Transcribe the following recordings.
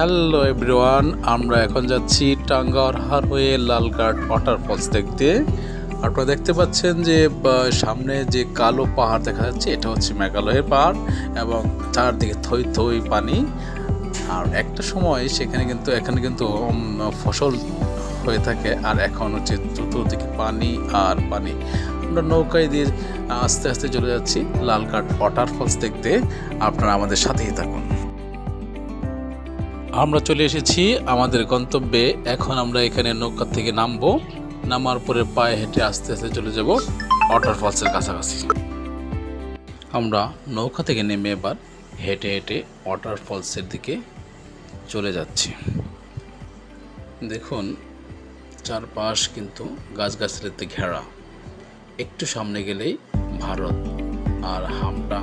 Hello everyone, আমরা এখন যাচ্ছি টাঙ্গার হার হয়ে লালঘাট ওয়াটারফলস দেখতে। আপনারা দেখতে পাচ্ছেন যে সামনে যে কালো পাহাড় দেখা যাচ্ছে, এটা হচ্ছে মেঘালয়ের পাহাড় এবং চারদিকে থই থই পানি। আর একটা সময় সেখানে কিন্তু, এখানে কিন্তু ফসল হয়ে থাকে আর এখন হচ্ছে চতুর্দিকে পানি আর পানি। আমরা নৌকায় দিয়ে, আস্তে আস্তে চলে যাচ্ছি লালঘাট ওয়াটারফলস দেখতে। আপনারা আমাদের সাথেই থাকুন। আমরা চলে এসেছি আমাদের গন্তব্যে। এখন আমরা এখানে নৌকা থেকে নামবো। নামার পরে পায়ে হেঁটে আস্তে আস্তে চলে যাব ওয়াটারফলসের কাছাকাছি। আমরা নৌকা থেকে নেমে এবার হেঁটে হেঁটে ওয়াটার ওয়াটারফলসের দিকে চলে যাচ্ছি। দেখুন, চারপাশ কিন্তু গাছগাছালিতে ঘেরা। একটু সামনে গেলেই ভারত আর আমরা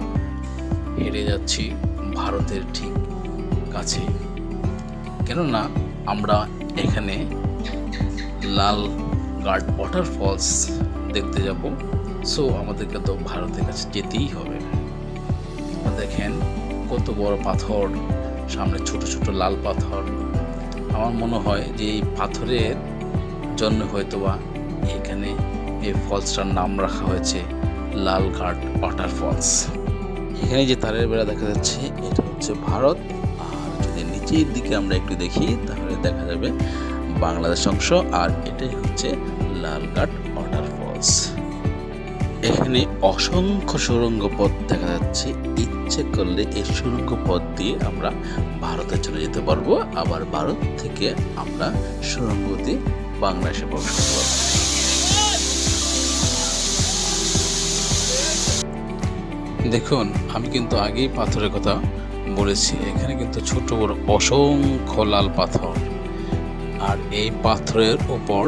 হেরে যাচ্ছি ভারতের ঠিক কাছে। কেননা আমরা এখানে লাল গার্ড ওয়াটারফলস দেখতে যাব। সো আমাদেরকে তো ভারতের কাছে যেতেই হবে। দেখেন কত বড় পাথর, সামনে ছোট ছোট লাল পাথর। আমার মনে হয় যে এই পাথরের জন্য হয়তোবা এখানে এই ফলসটার নাম রাখা হয়েছে লাল লালঘাট ওয়াটারফলস। এখানে যে তারের বেড়া দেখা যাচ্ছে, এটা হচ্ছে ভারত। নিচের দিকে আমরা একটু দেখি, তাহলে দেখা যাবে বাংলাদেশ অংশ আর এটাই হচ্ছে লালঘাট ওয়াটারফলস এখানে অসংখ্য সুরঙ্গ পথ দেখা যাচ্ছে, ইচ্ছে করলে এই সুরঙ্গ পথ দিয়ে আমরা ভারতে চলে যেতে পারব। আবার ভারত থেকে আমরা সুড়ঙ্গ দিয়ে বাংলাদেশে প্রবেশ করতে পারব। দেখুন, আমি কিন্তু আগেই পাথরের কথা বলেছি, এখানে কিন্তু ছোট বড় অসংখ্য লাল পাথর। আর এই পাথরের উপর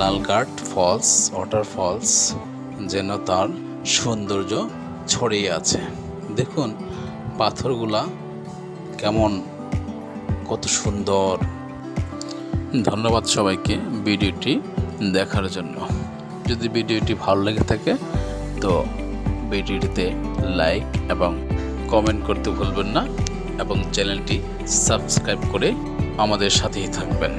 লালঘাট ফলস, ওয়াটার ফলস যেন তার সৌন্দর্য ছড়িয়ে আছে। দেখুন পাথরগুলা কেমন, কত সুন্দর। ধন্যবাদ সবাইকে ভিডিওটি দেখার জন্য। যদি ভিডিওটি ভালো লেগে থাকে, তো ভিডিওটিতে লাইক এবং কমেন্ট করতে ভুলবেন না এবং চ্যানেলটি সাবস্ক্রাইব করে আমাদের সাথেই থাকবেন।